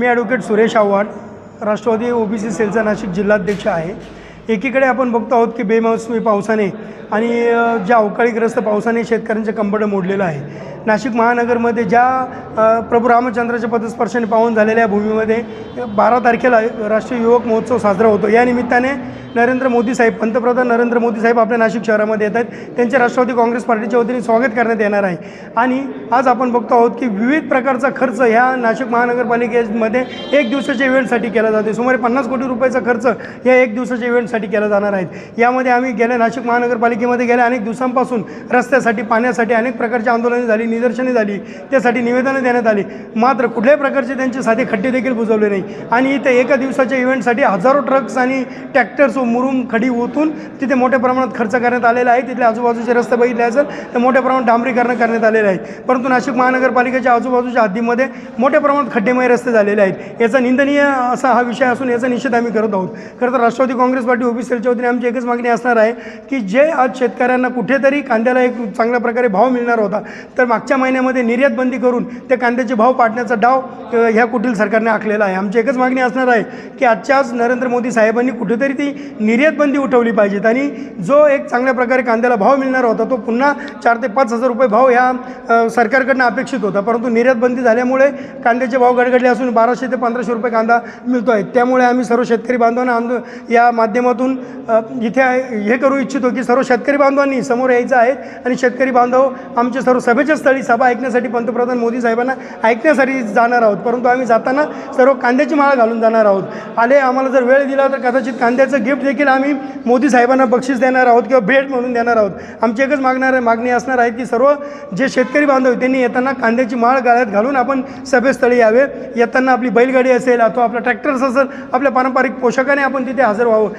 मी advocate Suresh Awhad Rashtrawadi OBC सेलचा नाशिक जिल्हाध्यक्ष आहे. एकीकडे आपण बघतो आहोत की बेमौसमी पावसाने आणि ज्या अवकाळीग्रस्त पावसाने शेतकऱ्यांचे कंबडं मोडलेलं आहे. नाशिक महानगरमध्ये ज्या प्रभू रामचंद्राच्या पदस्पर्शाने पावन झालेल्या भूमीमध्ये बारा तारखेला राष्ट्रीय युवक महोत्सव साजरा होतो. या निमित्ताने नरेंद्र मोदी साहेब पंतप्रधान नरेंद्र मोदी साहेब आपल्या नाशिक शहरामध्ये येत आहेत. त्यांचे राष्ट्रवादी काँग्रेस पार्टीच्या वतीने स्वागत करण्यात येणार आहे. आणि आज आपण बघतो आहोत की विविध प्रकारचा खर्च ह्या नाशिक महानगरपालिकेमध्ये एक दिवसाच्या इव्हेंटसाठी केला जातो सुमारे पन्नास कोटी रुपयाचा खर्च या एक दिवसाच्या इव्हेंटसाठी केला जाणार आहेत यामध्ये आम्ही गेल्या नाशिक महानगरपालिकेमध्ये गेल्या अनेक दिवसांपासून रस्त्यासाठी पाण्यासाठी अनेक प्रकारची आंदोलने झाली निदर्शने झाली त्यासाठी निवेदनं देण्यात आली. मात्र कुठल्याही प्रकारचे त्यांचे साधे खड्डे देखील बुजवले नाही. आणि इथे एका दिवसाच्या इव्हेंटसाठी हजारो ट्रक्स आणि ट्रॅक्टर्स मुरुम खडी ओतून तिथे मोठ्या प्रमाणात खर्च करण्यात आलेला आहे. तिथले आजूबाजूचे रस्ते बघितले असेल तर मोठ्या प्रमाणात डांबरीकरण करण्यात आलेलं आहे. परंतु नाशिक महानगरपालिकेच्या आजूबाजूच्या हद्दीमध्ये मोठ्या प्रमाणात खड्डेमय रस्ते झालेले आहेत. याचा निंदनीय असा हा विषय असून याचा निषेध आम्ही करत आहोत. खरं तर राष्ट्रवादी काँग्रेस पार्टी ओबीसीलच्या वतीने आमची एकच मागणी असणार आहे की जे आज शेतकऱ्यांना कुठेतरी कांद्याला एक चांगल्या प्रकारे भाव मिळणार होता. तर मागच्या महिन्यामध्ये निर्यात बंदी करून त्या कांद्याचे भाव पाडण्याचा डाव ह्या कुटील सरकारने आखलेला आहे. आमची एकच मागणी असणार आहे की आजच्याच नरेंद्र मोदी साहेबांनी कुठेतरी ती निर्यात बंदी उठवली पाहिजेत आणि जो एक चांगल्या प्रकारे कांद्याला भाव मिळणार होता तो पुन्हा चार ते पाच हजार रुपये भाव ह्या सरकारकडनं अपेक्षित होता. परंतु निर्यात बंदी झाल्यामुळे कांद्याचे भाव गडगडले असून बाराशे ते पंधराशे रुपये कांदा मिळतो आहे. त्यामुळे आम्ही सर्व शेतकरी बांधवांना आंदो या माध्यमातून इथे हे करू इच्छितो की सर्व शेतकरी बांधवांनी समोर यायचं आहे आणि शेतकरी बांधव आमच्या सर्व सभेच्या स्थळी सभा ऐकण्यासाठी पंतप्रधान मोदी साहेबांना ऐकण्यासाठी जाणार आहोत. परंतु आम्ही जाताना सर्व कांद्याची माळ घालून जाणार आहोत. आले आम्हाला जर वेळ दिला तर कदाचित कांद्याचं गिफ्ट देखील आम्ही मोदी साहेबांना बक्षीस देणार आहोत किंवा भेट म्हणून देणार आहोत. आमची एकच मागणार मागणी असणार आहे की सर्व जे शेतकरी बांधव त्यांनी येताना कांद्याची माळ गाळ्यात घालून आपण सभेस्थळी यावे. येताना आपली बैलगाडी असेल अथवा आपला ट्रॅक्टर्स असेल आपल्या पारंपरिक पोशाखाने आपण तिथे हजर व्हावं.